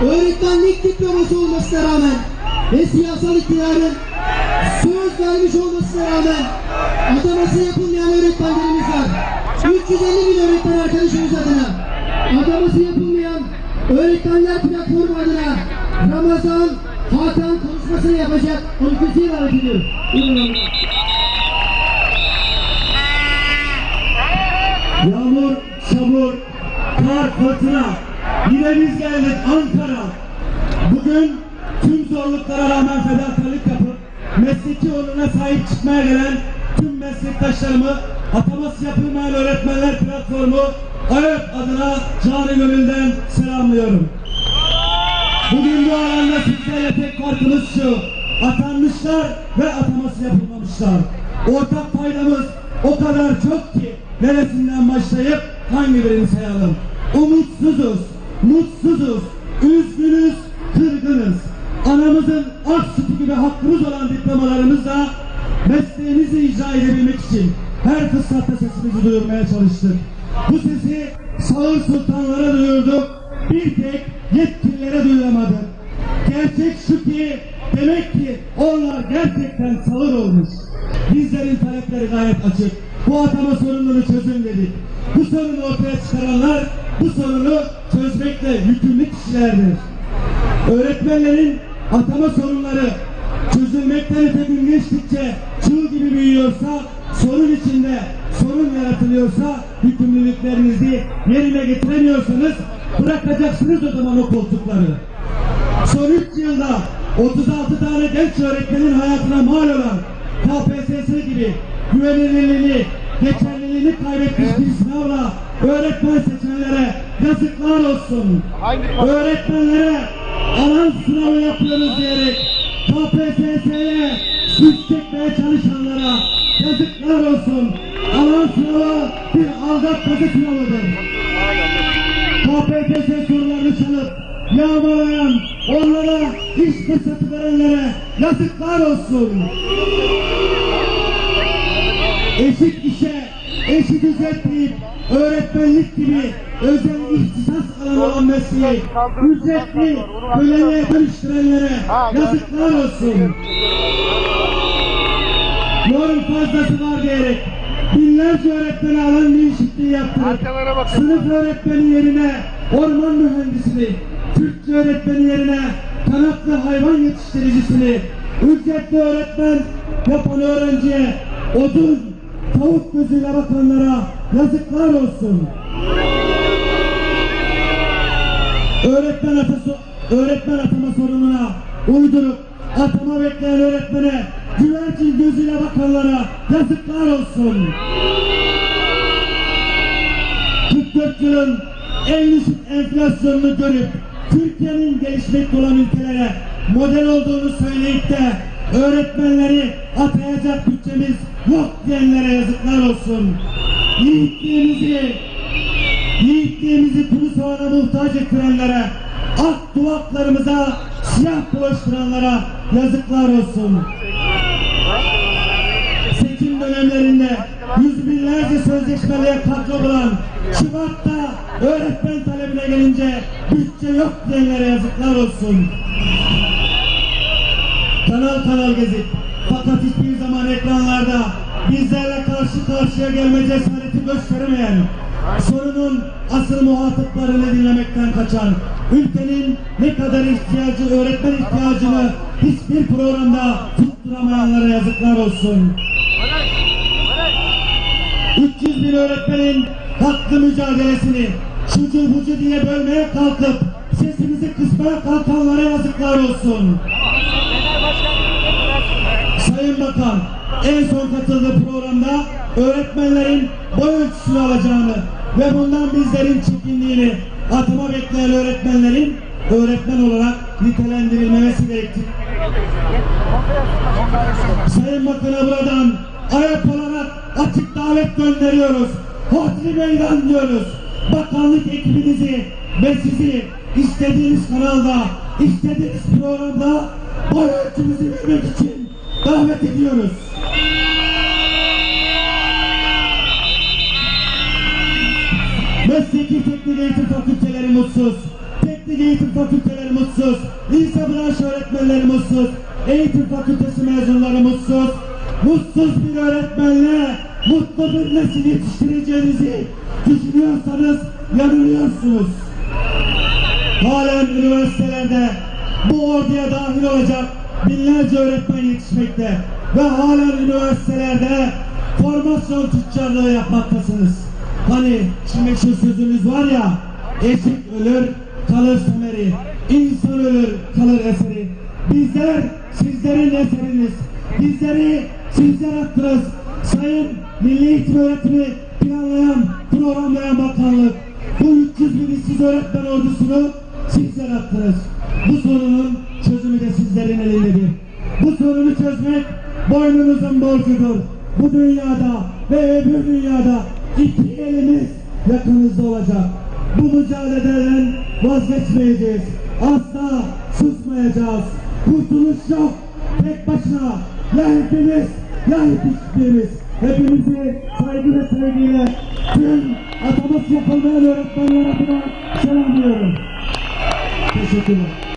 öğretmenlik diploması olmasına rağmen ve siyasal iktidarın söz vermiş olmasına rağmen ataması yapılmayan öğretmenlerimiz var. 350 bin öğretmen arkadaşımız adına ataması yapılmayan öğretmenler platformu adına Ramazan Hakan konuşmasını yapacak. Davet ediyorum. Buyurun. Yağmur, çamur, kar, fırtına. Yine biz geldik Ankara. Bugün tüm zorluklara rağmen fedakarlık yapıp mesleki onuruna sahip çıkmaya gelen tüm meslektaşlarımı ataması yapılmayan öğretmenler platformu AÖP adına canı gönülden selamlıyorum. Bugün bu alanda sizlerle tek farkımız şu. Atanmışlar ve ataması yapılmamışlar. Ortak paydamız o kadar çok ki neresinden başlayıp hangi birini sayalım. Umutsuzuz, mutsuzuz, üzgünüz, kırgınız. Anamızın ak sütü gibi hakkımız olan diplomalarımızla mesleğimizi icra edebilmek için her fırsatta sesimizi duyurmaya çalıştık. Bu sesi sağır sultanlara duyurduk, bir tek yetkililere duyuramadık. Gerçek şu ki demek ki onlar gerçekten sağır olmuş. Bizlerin talepleri gayet açık. Bu atama sorununu çözün dedik. Bu sorunu ortaya çıkaranlar bu sorunu çözmekle yükümlü kişilerdir. Öğretmenlerin atama sorunları çözülmekten öte çığ gibi büyüyorsa, sorun içinde sorun yaratılıyorsa, yükümlülüklerinizi yerine getiremiyorsanız bırakacaksınız o zaman o koltukları. Son 3 yılda 36 tane genç öğretmenin hayatına mal olan KPSS gibi güvenilirliğini, geçerliliğini kaybetmiş bir sınavla öğretmen seçmenlere yazıklar olsun. Öğretmenlere alan sınavı yapıyoruz diyerek KPSS'ye süs çekmeye çalışanlara yazıklar olsun. Alan sınavı bir aldatmaca sınavıdır. KPSS sorularını çalıp yağmalayan, onlara iş fırsatı verenlere yazıklar olsun. Eşit işe, eşit ücret deyip öğretmenlik gibi özel ihtisas alanı olan mesleği ücretli köleliğe dönüştürenlere yazıklar olsun. Yorum fazlası var diyerek binlerce öğretmeni alan değişikliği yaptırıp Arkalara bakın. sınıf öğretmeni yerine orman mühendisini, Türkçe öğretmeni yerine kanatlı hayvan yetiştiricisini, ücretli öğretmen yapan öğrenciye odun, tavuk gözüyle bakanlara yazıklar olsun. Öğretmen atası, öğretmen atama sorununa uydurup atama bekleyen öğretmene güvercin gözüyle bakanlara yazıklar olsun. 44 yılın enflasyonunu görüp Türkiye'nin gelişmekte olan ülkelere model olduğunu söyleyip de öğretmenleri atayacak bütçemiz yok diyenlere yazıklar olsun. Yiğitliğimizi, yiğitliğimizi kuru soğana muhtaç ettirenlere, ak duvaklarımıza siyah bulaştıranlara yazıklar olsun seçim dönemlerinde yüz binlerce sözleşmeliğe katkı bulan Şubat'ta öğretmen talebine gelince bütçe yok diyenlere yazıklar olsun. Kanal kanal gezip fakat hiçbir zaman ekranlarda bizlerle karşı karşıya gelme cesareti gösteremeyen sorunun asıl muhataplarını dinlemekten kaçan ülkenin ne kadar ihtiyacı öğretmen ihtiyacını hiçbir programda tutturamayanlara yazıklar olsun. 300 bin öğretmenin haklı mücadelesini şucu bucu diye bölmeye kalkıp sesimizi kısmaya kalkanlara yazıklar olsun. Sayın Bakan en son katıldığı programda öğretmenlerin boy ölçüsünü alacağını ve bundan bizlerin çekindiğini atama bekleyen öğretmenlerin öğretmen olarak nitelendirilmemesi gerektiğini Sayın Bakan'a buradan ayak olarak açık davet gönderiyoruz. Hodri meydan diyoruz. Bakanlık ekibinizi ve sizi istediğiniz kanalda, istediğiniz programda bu ölçümüzü vermek için davet ediyoruz. Mesleki teknik eğitim fakülteleri mutsuz. Teknik eğitim fakülteleri mutsuz. Lise branş öğretmenleri mutsuz. Eğitim fakültesi mezunları mutsuz. Mutsuz bir öğretmenle mutlu bir nesil yetiştireceğinizi düşünüyorsanız yanılıyorsunuz. Halen üniversitelerde bu orduya dahil olacak binlerce öğretmen yetişmekte ve halen üniversitelerde formasyon tüccarlığı yapmaktasınız. Hani şimdi şu sözümüz var ya eşit ölür kalır semeri, insan ölür kalır eseri. Bizler sizlerin eseriniz. Bizleri sizler attınız. Sayın Milli Eğitim Öğretimi planlayan, programlayan bakanlık bu 300 bin işsiz öğretmen ordusunu sizler attınız. Bu sorunun çözümü de sizlerin elindedir. Bu sorunu çözmek boynunuzun borcudur. Bu dünyada ve öbür dünyada iki elimiz yakınızda olacak. Bu mücadeleden vazgeçmeyeceğiz. Asla susmayacağız. Kurtuluş yok. Tek başına ya hepimiz ya hiçbirimiz. Hepinizi saygı ve sevgiyle tüm ataması yapılmayan öğretmenler adına selamlıyorum. Teşekkürler.